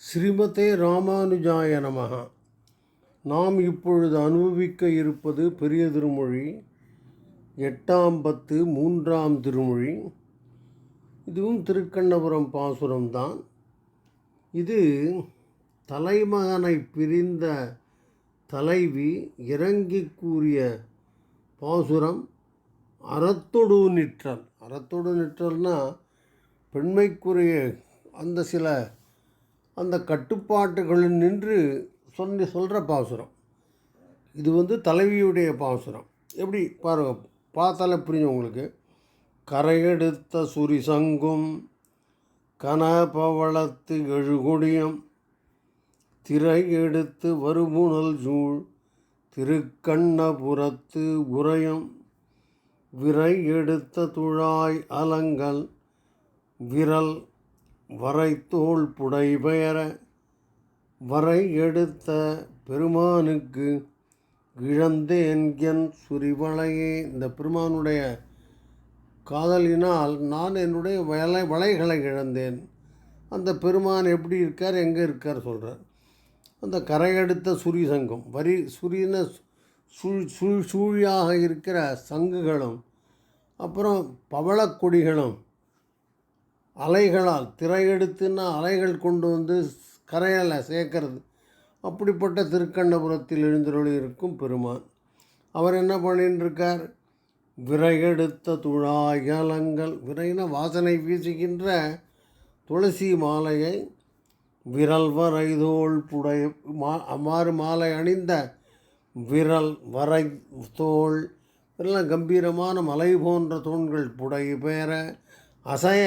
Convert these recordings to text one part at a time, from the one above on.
ஸ்ரீமதே ராமானுஜாய நமஹ. நாம் இப்பொழுது அனுபவிக்க இருப்பது பெரிய திருமொழி எட்டாம் பத்து மூன்றாம் திருமொழி. இதுவும் திருக்கண்ணபுரம் பாசுரம்தான் இது தலைமகனை பிரிந்த தலைவி இறங்கி கூறிய பாசுரம் அறத்தொடு நிற்றல். அறத்தொடு நிற்றல்னால் பெண்மைக்குரிய அந்த சில அந்த கட்டுப்பாட்டுகளில் நின்று சொல்லி சொல்கிற பாசுரம். இது வந்து தலைவியுடைய பாசுரம். எப்படி? பாருங்க பார்த்தாலே புரியும் உங்களுக்கு. கரையெடுத்த சுரி சங்கும் கனபவளத்து எழுகொடியம் திரை எடுத்து வருமுனல் சூழ் திருக்கண்ணபுரத்து உரையம் விரை எடுத்த துழாய் அலங்கல் விரல் வரைத்தோள் புடைபெயர வரை எடுத்த பெருமானுக்கு இழந்தேன்கன் சுரிவளையே. இந்த பெருமானுடைய காதலினால் நான் என்னுடைய வளை வளைகளை இழந்தேன். அந்த பெருமான் எப்படி இருக்கார் எங்கே இருக்கார் சொல்கிறார் அந்த கரையெடுத்த சுரி சங்கம் வரி சுரின சூழ் சூழ் சூழியாக இருக்கிற சங்குகளும் அப்புறம் பவளக்கொடிகளும் அலைகளால் திரையெடுத்துன்னா அலைகள் கொண்டு வந்து கரையால் சேர்க்கறது. அப்படிப்பட்ட திருக்கண்ணபுரத்தில் எழுந்தருளி இருக்கும் பெருமான். அவர் என்ன பண்ணின்னு இருக்கார் விரையெடுத்த துழாயலங்கள் விரைன வாசனை வீசுகின்ற துளசி மாலையை விரல் வரைதோள் புடை மா அவ்வாறு மாலை அணிந்த விரல் வரை தோல் இதெல்லாம் கம்பீரமான மலை போன்ற தூண்கள் புடை பெயர அசைய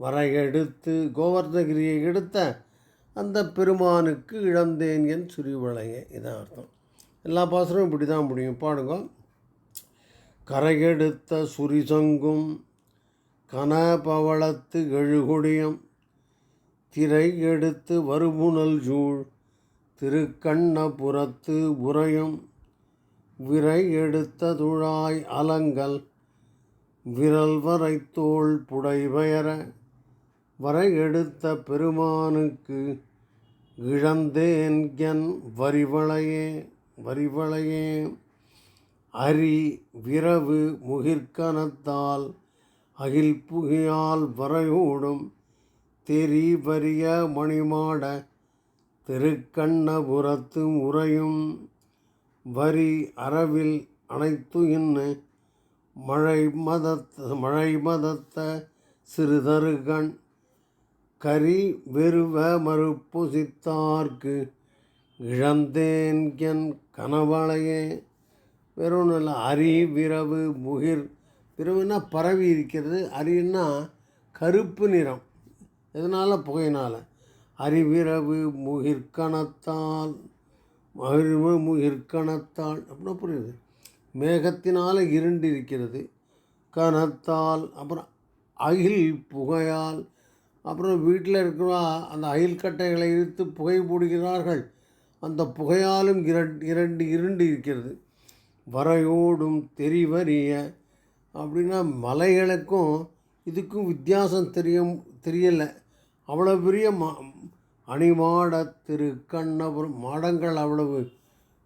வரையெடுத்து கோவர்த்தகிரியை கோவர்தகிரியை எடுத்த அந்த பெருமானுக்கு இழந்தேன் என் சுரிவளைங்க இதான் அர்த்தம். எல்லா பாசனமும் இப்படி தான் முடியும். பாடுங்க. கரையெடுத்த சுரிசங்கும் கனபவளத்து எழுகுடியம் திரை எடுத்து வருமுனல் சூழ் திருக்கண்ணபுரத்து உரையும் விரை எடுத்த துழாய் அலங்கல் விரல் வரை தோல் பெயர வரை எடுத்த பெருமானுக்கு இழந்தேன் என் வரிவளையே வரிவளையே. அரி விரவு முகிர்கனத்தால் அகில் புகியால் வரையோடும் தெரி வரிய மணிமாட திருக்கண்ணபுரத்து உறையும் வரி அறவில் அனைத்து இன்னு மழை மதத்த மழை மதத்த சிறுதருகண் கரி வெறுவ மறுப்புசித்தார்க்கு இழந்தேன் என் கனவளையே. வெறும் இல்லை அரி விரவு முகிர். விரவுனா பரவி இருக்கிறது? அரின்னா கருப்பு நிறம். எதனால் புகையினால்? அரிவிரவு முகிர்கணத்தால் மகிழ்வு முகிர்கணத்தால் அப்படின்னா புரியுது. மேகத்தினால் இருண்டு இருக்கிறது கணத்தால் அப்புறம் அகில் புகையால். அப்புறம் வீட்டில் இருக்கிற அந்த அயில் கட்டைகளை இழுத்து புகை போடுகிறார்கள். அந்த புகையாலும் இரண்டு இரண்டு இருண்டு இருக்கிறது. வரையோடும் தெரிவறிய அப்படின்னா மலைகளுக்கும் இதுக்கும் வித்தியாசம் தெரியும் தெரியலை. அவ்வளோ பெரிய ம அணிமாட திருக்கண்ணபுரம் மாடங்கள் அவ்வளவு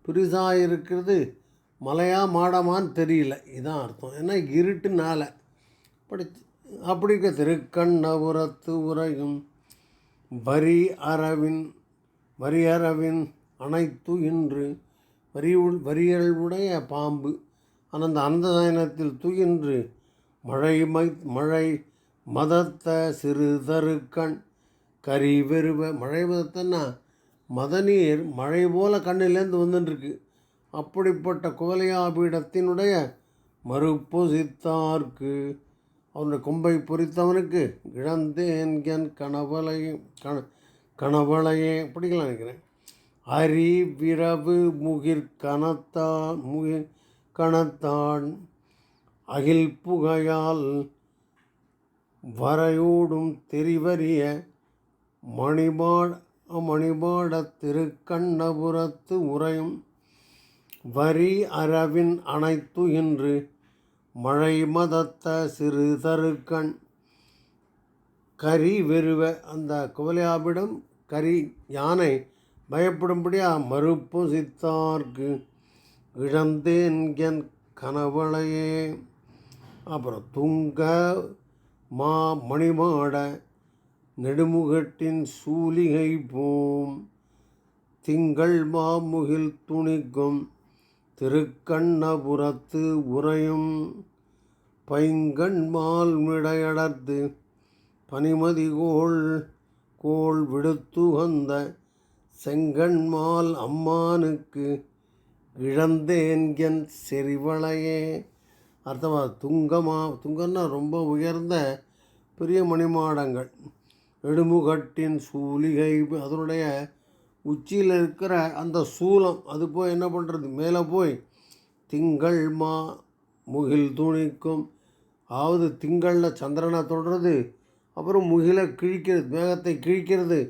பெருசாக இருக்கிறது. மலையாக மாடமான்னு தெரியல. இதான் அர்த்தம். ஏன்னா இருட்டுனால. படிச்சு அப்படி இருக்க திருக்கண்ணபுரத்து உரையும் வரி அரவின் வரி அரவின் அனைத்து இன்று வரி வரியல்வுடைய பாம்பு அனந்த அந்ததயனத்தில் துயின்று மழை மை மழை மதத்த சிறு தருக்கண் கரி வெறுவ மழை மதத்தன்னா மதநீர் மழை போல கண்ணிலேருந்து வந்துட்டுருக்கு அப்படிப்பட்ட குவலையாபீடத்தினுடைய மறுப்பொசித்தார்க்கு அவனுடைய கொம்பை பொறித்தவனுக்கு இழந்தேன் என் கணவளையும் கண கணவளையே பிடிக்கலாம் நினைக்கிறேன். அரி விரவு முகிர் கனத்தான் முகிர் கணத்தான் அகில் புகையால் வரையோடும் தெரிவறிய மணிபாட மணிபாட திருக்கண்ணபுரத்து உரையும் வரி அரவின் அனைத்து இன்று மழை மதத்த சிறு தருக்கண் கரி வெறுவ அந்த குவலையாபிடம் கரி யானை பயப்படும்படியா மறுப்பு சித்தார்க்கு இழந்தேன் என் கனவளையே. அப்புறம் துங்க மா மணிமாட நெடுமுகட்டின் சூலிகை போம். திங்கள் மாமுகில் துணிக்கும். திருக்கண்ணபுரத்து உறையும் பைங்கண்மால் மிடையடர்த்து பனிமதி கோள் கோள் விடுத்துகந்த செங்கண்மால் அம்மானுக்கு இழந்தேன் என் செறிவளையே. அர்த்தமா? துங்கமா துங்கன்னா ரொம்ப உயர்ந்த பெரிய மணிமாடங்கள். நெடுமுகட்டின் சூலிகை அதனுடைய உச்சியில் இருக்கிற அந்த சூலம் அது போய் என்ன பண்ணுறது மேலே போய் திங்கள் மா முகில் துணிக்கும். அதாவது திங்களில் சந்திரனை தொடுறது அப்புறம் முகிலை கிழிக்கிறது மேகத்தை கிழிக்கிறது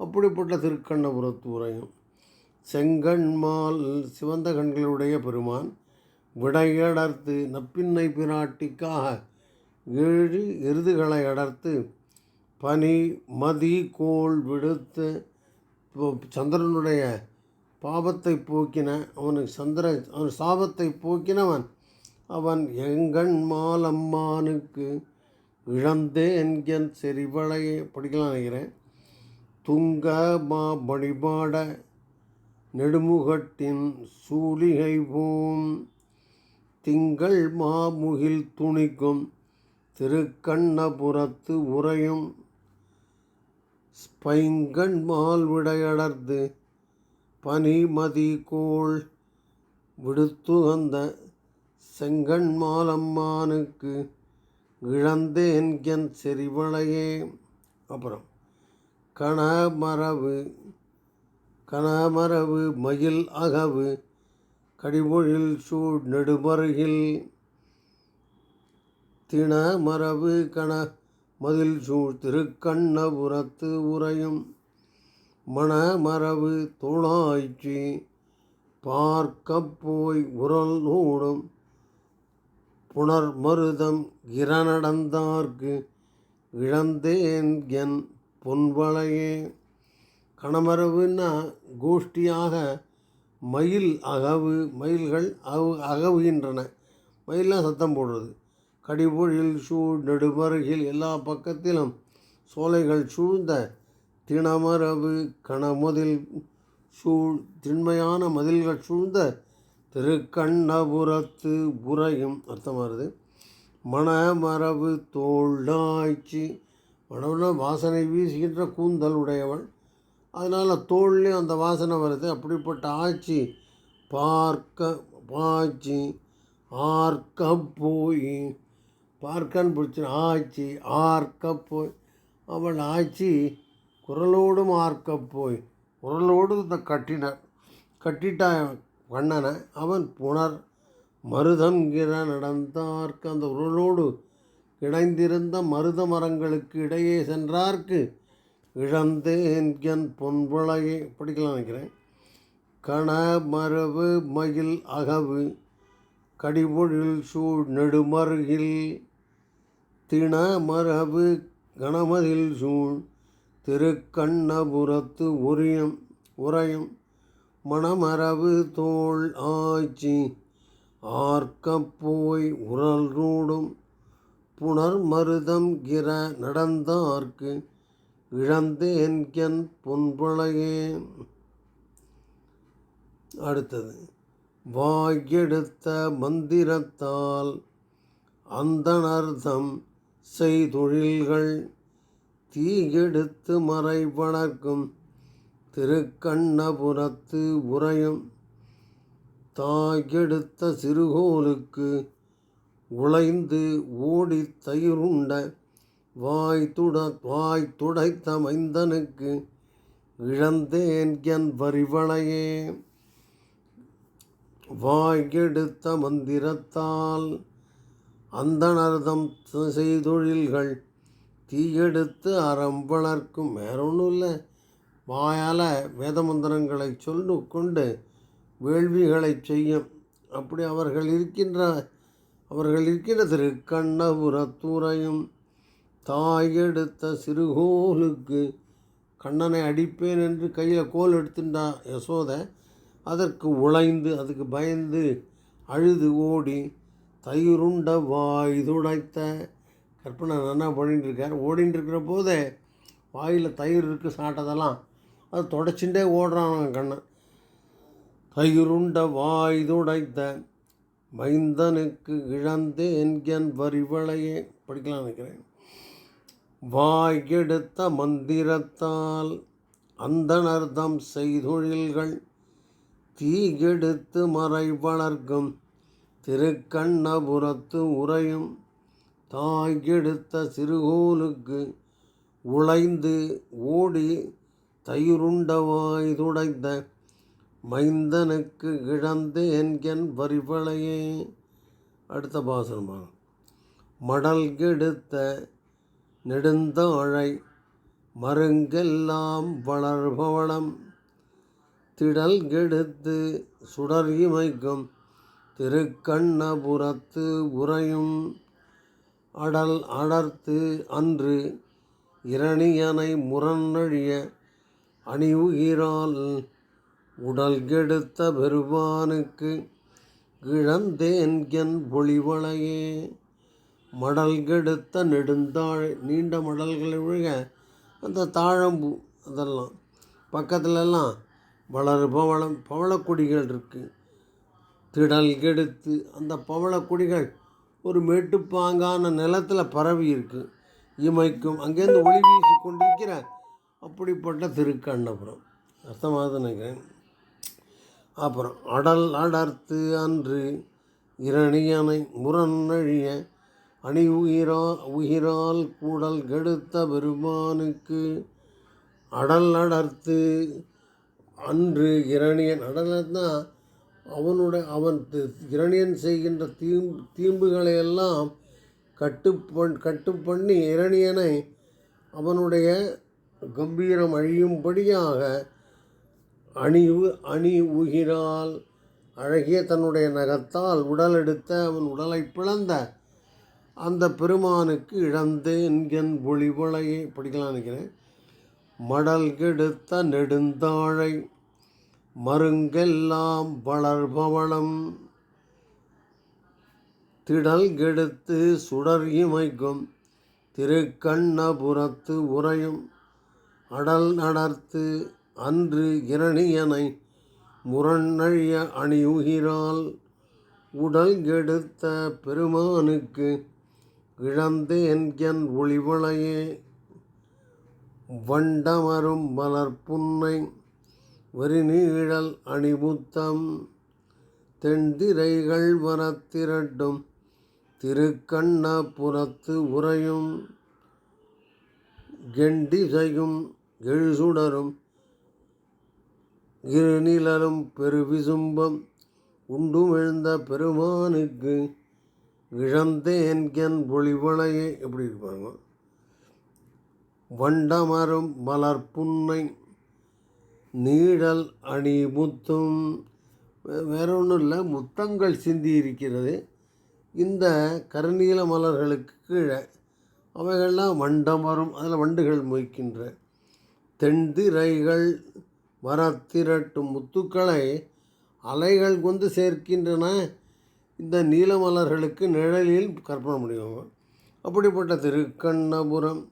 அப்படிப்பட்ட திருக்கண்ணபுரத்து உரையும். செங்கண்மால் சிவந்த கண்களுடைய பெருமான் விடையடர்த்து நப்பின்னை பிராட்டிக்காக ஏழு எருதுகளை அடர்த்து பனி மதி கோள் விடுத்து சந்திரனுடைய பாபத்தை போக்கின அவனுக்கு சந்திர அவன் சாபத்தை போக்கினவன் அவன் எங்கண் மாலம்மானுக்கு இழந்தே என்கன் செறிவளையை. படிக்கலாம் நினைக்கிறேன். துங்க மா வழிபாட நெடுமுகட்டின் சூழிகை போம். திங்கள் மாமுகில் துணிக்கும் திருக்கண்ணபுரத்து உறையும். ஸ்பைங்கண் மால் விடையடர்ந்து பனிமதி கோள் விடுத்து வந்த செங்கண் மாலம்மானுக்கு இழந்தேன் என் செறிவளையே. அப்புறம் கணமரவு கணமரவு மயில் அகவு கடிமொழில் சூழ் நெடுமருகில் திணமரபு கண மதில் சூழ் திருக்கண்ணபுரத்து உரையும் மணமரவு தோளாய்ச்சி பார்க்க போய் உரல் நூடும் புனர் மருதம் இரணடந்தார்க்கு இழந்தேன் என் பொன்வளையே. கணமரவுன்னா கோஷ்டியாக மயில் அகவு மயில்கள் அவு அகவுகின்றன. மயிலாம் சத்தம் போடுறது. கடிபொழில் சூழ் நெடுமருகில் எல்லா பக்கத்திலும் சோலைகள் சூழ்ந்த திணமரவு கணமுதில் சூழ் திண்மையான மதில்கள் சூழ்ந்த திருக்கண்ணபுரத்து புறையும் அர்த்தம் வருது. மணமரபு தோளாய்ச்சி மணம்னா வாசனை வீசுகின்ற கூந்தல் உடையவள். அதனால் தோல்லையும் அந்த வாசனை வருது. அப்படிப்பட்ட ஆட்சி பார்க்க பாய்ச்சி ஆர்க்க போய் பார்க்கன்னு பிடிச்சி ஆச்சி ஆர்க்க போய். அவள் ஆட்சி குரலோடும் ஆர்க்க போய். குரலோடு இந்த கட்டினர். கட்டிட்டான் கண்ணனை. அவன் புனர் மருதங்கிற நடந்தார்க்கு அந்த உருளோடு கிடைந்திருந்த மருத மரங்களுக்கு இடையே சென்றார்க்கு இழந்தேன் என் பொன்விளையை. படிக்கலாம் நினைக்கிறேன். கண மரபு மயில் அகவு கடிபொழில் சூழ் நெடுமருகில் திண மரபு கணமதில் சூழ் திருக்கண்ணபுரத்து உரியம் உறையும் மணமரபு தோள் ஆய்ச்சி ஆர்க்கப்போய் உரல் ரூடும் புனர் மருதம் கிர நடந்தார்க்கு இழந்தேன் என் பொன்பளையே அடுத்தது வாயெடுத்த மந்திரத்தால் அந்தனர்தம் செய்தொழில்கள் தீயெடுத்து மறை வளர்க்கும் திருக்கண்ணபுரத்து உறையும் தாயெடுத்த சிறுகோலுக்கு உழைந்து ஓடி தயிருண்ட வாய் துட வாய் துடைத்த மைந்தனுக்கு இழந்தேன் என் வரிவளையே. வாயெடுத்த மந்திரத்தால் அந்தனர்தம் செய்தொழில்கள் தீயெடுத்து அறம் வளர்க்கும். வேற ஒன்றும் இல்லை வாயால் வேதமந்திரங்களை சொல்லு கொண்டு வேள்விகளை செய்யும். அப்படி அவர்கள் இருக்கின்ற அவர்கள் இருக்கின்ற திருக்கண்ணபுரத்துறையும் தாயெடுத்த சிறுகோலுக்கு கண்ணனை அடிப்பேன் என்று கையில் கோல் எடுத்துட்டா யசோதை. அதற்கு உழைந்து அதுக்கு பயந்து அழுது ஓடி தயிருண்ட வாய் துடைத்த. கற்பனை நல்லா பண்ணிகிட்டு இருக்கார் ஓடின்னு இருக்கிற போதே வாயில் தயிர் இருக்குது சாப்பிட்டதெல்லாம் அது தொடச்சுட்டே ஓடுறான் கண்ணன். தயிருண்ட வாய் துடைத்த மைந்தனுக்கு இழந்து என்கன் வரிவளையே. படிக்கலாம் நினைக்கிறேன். வாய் எடுத்த மந்திரத்தால் அந்தனர்தம் செய்தொழில்கள் தீகெடுத்து மறை வளர்க்கும். திருக்கண்ணபுரத்து உறையும் தாய் எடுத்த சிறுகோலுக்கு உழைந்து ஓடி தயிருண்டவாய் துடைத்த மைந்தனுக்கு இழந்து என்கென் வரிவளையே. அடுத்த பாசனமா மடல் கெடுத்த நெடுந்தாழை மருங்கெல்லாம் வளர்பவளம். திடல் கெடுத்து சுடர் இமைக்கும் திருக்கண்ணபுரத்து உறையும் அடல் அடர்த்து அன்று இரணியனை முரண்நழிய அணிவுகிறால் உடல் கெடுத்த பெருமானுக்கு கிழந்தேன்கென் பொழிவளையே மடல் கெடுத்த நெடுந்தாழ் நீண்ட மடல்களை விழுக அந்த தாழம்பூ அதெல்லாம். பக்கத்துலலாம் வளரு பவளம் பவளக்கொடிகள் இருக்குது திடல் கெடுத்து அந்த பவளக்கொடிகள் ஒரு மேட்டுப்பாங்கான நிலத்தில் பரவி இருக்கு. இமைக்கும் அங்கேருந்து ஒளி வீசி கொண்டிருக்கிற அப்படிப்பட்ட திருக்கண்ணபுரம். அர்த்தமாக நினைக்கிறேன். அப்புறம் அடல் அடர்த்து அன்று இரணியனை முரண்நழிய அணி உயிரா உயிரால் கூடல் கெடுத்த பெருமானுக்கு அடல் அடர்த்து அன்று இரணியன் அடலன்னா அவனுடைய அவன் தி- இரணியன் செய்கின்ற தீம் தீம்புகளை எல்லாம் கட்டுப்பண் கட்டு பண்ணி இரணியனை அவனுடைய கம்பீரம் அழியும்படியாக அணிவு அணி உகிரால் அழகிய தன்னுடைய நகத்தால் உடல் எடுத்த அவன் உடலை பிளந்த அந்த பெருமானுக்கு இழந்து என்கென் ஒளிவளையை படிக்கலாம் நினைக்கிறேன் மடல் கெடுத்த நெடுந்தாழை மருங்கெல்லாம் வளர்பவளம். திடல் கெடுத்து சுடர் இமைக்கும் திருக்கண்ணபுரத்து உறையும். அடல் நடர்த்து அன்று இரணியனை முரண்நழிய அணியுகிறாள். உடல் கெடுத்த பெருமானுக்கு இழந்து என்கென் ஒளிவளையே. வண்டமரும் மலர்ப்புன்னை வரிநீழல் அணிமுத்தம் தென்திரைகள் வரத்திரட்டும் திருக்கண்ணபுரத்து உறையும் கெண்டிசையும் எழுசுடரும் இருநிழலும் பெருவிசும்பம் உண்டுமிழ்ந்த பெருமானுக்கு இழந்தேன்கென் பொழிவளையே எப்படி இருப்பாங்க? வண்டமரும் மலர்புன்னை நீழல் அணி முத்தும். வேற ஒன்றும் இல்லை முத்தங்கள் சிந்தி இருக்கிறது இந்த கருநீல மலர்களுக்கு கீழே அவைகள்லாம் வண்டமரும் அதில் வண்டுகள் மொய்க்கின்ற. தென்திரைகள் வரத்திரட்டும் முத்துக்களை அலைகள் கொண்டு சேர்க்கின்றன. இந்த நீலமலர்களுக்கு நிழலில் கற்பனை முடியும். அப்படிப்பட்ட திருக்கண்ணபுரம்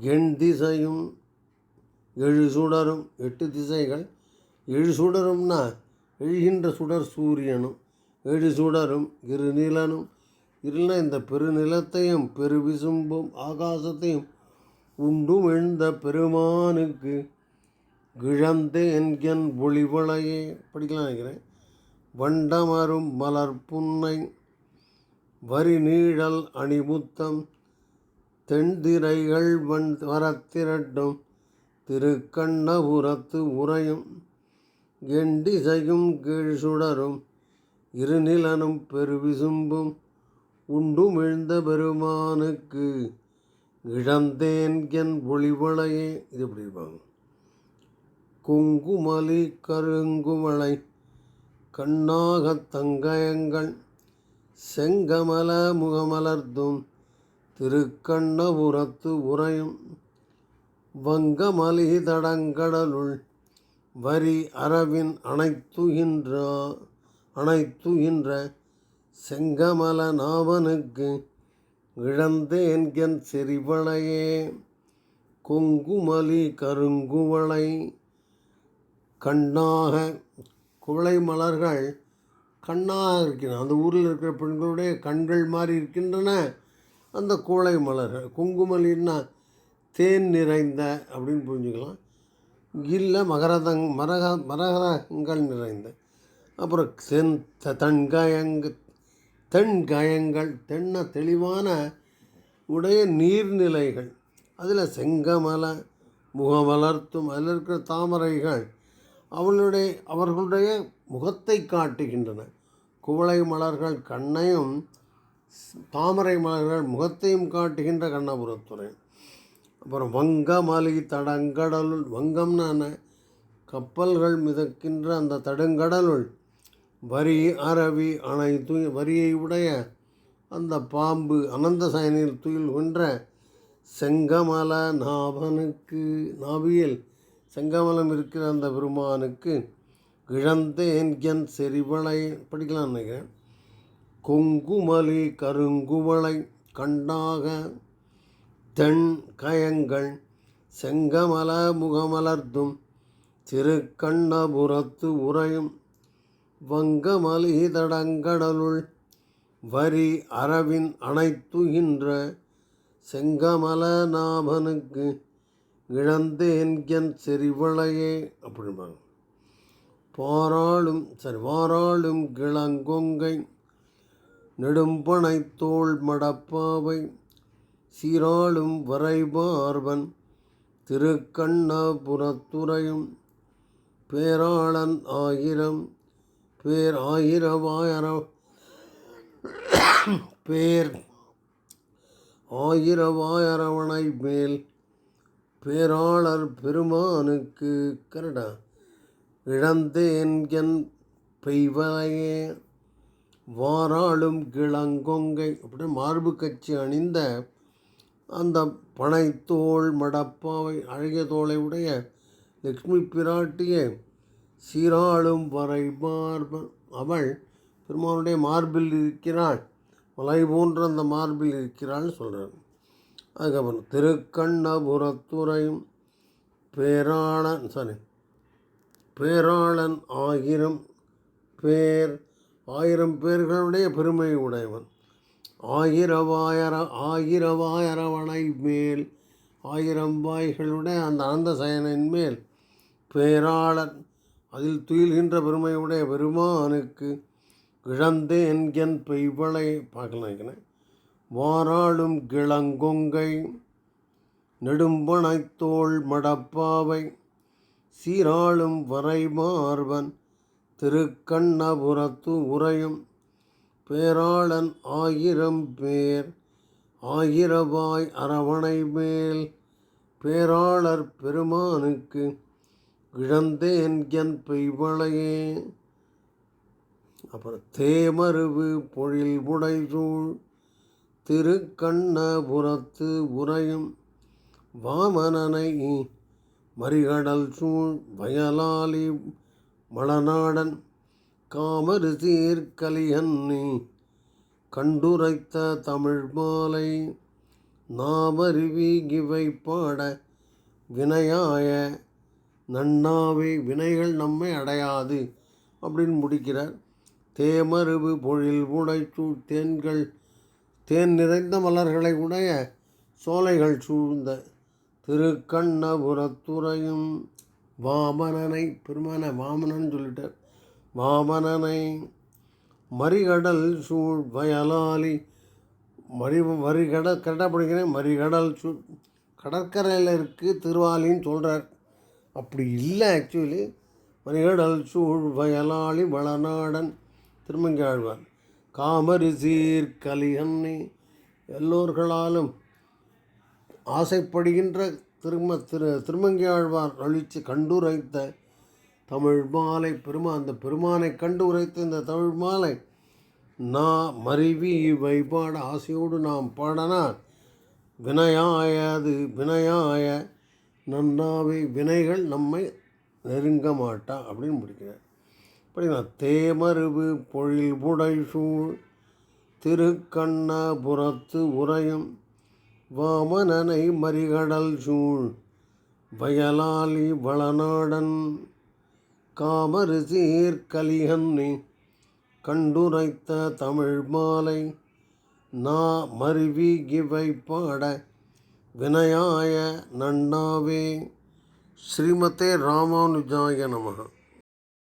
எண் திசையும் எழு சுடரும். எட்டு திசைகள். எழு சுடரும்னா எழுகின்ற சுடர் சூரியனும் எழு சுடரும் இரு நிலனும். இருள இந்த பெருநிலத்தையும் பெருவிசும்பும் ஆகாசத்தையும் உண்டும் எழுந்த பெருமானுக்கு கிழந்து என்கன் ஒளிவளையே. படிக்கலாம் நினைக்கிறேன். வண்டமரும் மலர் புன்னை வரி நீழல் அணிமுத்தம் தென்திரைகள் வன் வரத்திரட்டும். திருக்கண்ணபுரத்து உறையும் எண்டிசையும் கீழ் சுடரும் இருநிலனும் பெருவிசும்பும் உண்டுமிழ்ந்த பெருமானுக்கு இழந்தேன் என் ஒளிவளையே. இது எப்படி இருப்பாங்க? குங்குமலி கருங்குமலை கண்ணாகத் தங்கயங்கள் செங்கமல முகமலர்த்தும் திருக்கண்ணபுரத்து உறையும் வங்கமலி தடங்கடலுள் வரி அரவின் அனைத்துகின்ற அனைத்துகின்ற செங்கமல நாவனுக்கு இழந்தேன்கன் செறிவளையே. கொங்குமலி கருங்குவளை கண்ணாக குவளை மலர்கள் கண்ணாக இருக்கின்றன. அந்த ஊரில் இருக்கிற பெண்களுடைய கண்கள் மாதிரி இருக்கின்றன. அந்த குவளை மலர்கள் குங்குமலின்னா தேன் நிறைந்த அப்படின்னு புரிஞ்சுக்கலாம். இல்லை மகரதங் மரக மரகதங்கள் நிறைந்த. அப்புறம் சென் த- தென்கயங்கள் தென்காயங்கள் தென்ன தெளிவான உடைய நீர்நிலைகள். அதில் செங்கமல முகமலர்த்தும் அதில் இருக்கிற தாமரைகள் அவளுடைய அவர்களுடைய முகத்தை காட்டுகின்றன. குவளை மலர்கள் கண்ணையும் தாமரை மலர்கள் முகத்தையும் காட்டுகின்ற கண்ணபுரத்துறை. அப்புறம் வங்கமலி தடங்கடலுள் வங்கம்னான கப்பல்கள் மிதக்கின்ற அந்த தடுங்கடலுள் வரி அரவி அணை துய் வரியை உடைய அந்த பாம்பு அனந்த சயனில் துயில்கின்ற செங்கமல நாபனுக்கு நாவியில் செங்கமலம் இருக்கிற அந்த பெருமானுக்கு இழந்தேன் என் செறிவளை. படிக்கலாம் நினைக்கிறேன். கொங்குமலி கருங்குவளை கண்டாக தென் கயங்கள் செங்கமல முகமலர்த்தும் திருக்கண்ணபுரத்து உறையும் வங்கமலிதடங்கடலுள் வரி அரவின் அனைத்துகின்ற செங்கமல நாபனுக்கு இழந்தேன் என் செறிவளையே அப்படிம்பாங்க. பாராளும் சரி வாராளும் கிளங்கொங்கை நெடும்பனை மடப்பாவை சீராளும் வரைபார்வன் திருக்கண்ணபுரத்துறையும் பேராளன் ஆயிரம் பேர் ஆயிரவாயிர பேர் ஆயிரவாயிரவனை மேல் பேராளர் பெருமானுக்கு கரடா இழந்தேன் என் பெய்வலையே. வாராளும் கிளங்கொங்கை அப்படி மார்பு கட்சி அணிந்த அந்த பனைத்தோள் மடப்பாவை அழகிய தோலை உடைய லக்ஷ்மி பிராட்டியே சீராளும் வரை மார்பன் அவள் பெருமானுடைய மார்பில் இருக்கிறாள். மலை போன்ற அந்த மார்பில் இருக்கிறாள்னு சொல்கிறார் அதுக்கப்புறம் திருக்கண்ணபுரத்துறையும் பேராளன் சாரி பேராளன் ஆயிரம் பேர் ஆயிரம் பேர்களுடைய பெருமை உடையவன். ஆயிரவாயர ஆயிரவாயிரவனை மேல் ஆயிரம் வாய்களுடைய அந்த ஆனந்த சயனின் மேல் பேராளன் அதில் துயில்கின்ற பெருமையுடைய பெருமானுக்கு இழந்தேன் என் பெய்வளை பார்க்கலாம் நினைக்கிறேன் வாராளும் கிளங்கொங்கை நெடும்பனைத்தோள் மடப்பாவை சீராளும் வரைமார்வன் திருக்கண்ணபுரத்து உறையும் பேராளன் ஆயிரம் பேர். ஆயிரவாய் அரவணை மேல் பேராளர் பெருமானுக்கு இழந்தேன் என் பெய்வளையே. அப்புறம் தேமருவு பொழில் உடைசூழ் திருக்கண்ணபுரத்து உறையும் வாமனனை மறிகடல் சூழ் வயலாளி மலநாடன் காமறு சீர்கலியன்னி கண்டுரைத்த தமிழ் மாலை நாமருவி இவை பாட வினையாய நன்னாவே வினைகள் நம்மை அடையாது அப்படின்னு முடிக்கிறார். தேமருவு பொழில் உடைச்சூழ் தேன்கள் தேன் நிறைந்த மலர்களை உடைய சோலைகள் சூழ்ந்த திருக்கண்ணபுரத்துறையும் வாமனனை பெருமான வாமனன் சொல்லிட்டார். மாமனனை மறிகடல் சூழ் வயலாலி மறி மறிகட கரெக்டாக படிக்கிறேன் மறிகடல் சூழ் கடற்கரையில் இருக்குது திருவாலின்னு சொல்கிறார் அப்படி இல்லை ஆக்சுவலி மறிகடல் சூழ் வயலாளி வளநாடன் திருமங்காழ்வார். காமரி சீர் கலிகன்னி எல்லோர்களாலும் ஆசைப்படுகின்ற திரும திரு திருமங்கி ஆழ்வார் அழித்து கண்டுரைத்த தமிழ் மாலை பெருமா அந்த பெருமானை கண்டு உரைத்த இந்த தமிழ் மாலை நான் மருவி வைபாட ஆசையோடு நாம் பாடனால் வினயாய அது வினயாய வினைகள் நம்மை நெருங்க மாட்டா அப்படின்னு முடிக்கிறார். அப்படின்னா தேமருவு பொழில் புடைசூழ் திருக்கண்ணபுரத்து உரையும் வாமனனை மறிகடல் சூழ் வயலாளி வளநாடன் காமரு சீர்கலிகன்னி கண்டுரைத்த தமிழ் மாலை நா மருவி கிவை பாட வினயாய நன்னாவே. ஸ்ரீமதே ராமானுஜாய நமகா.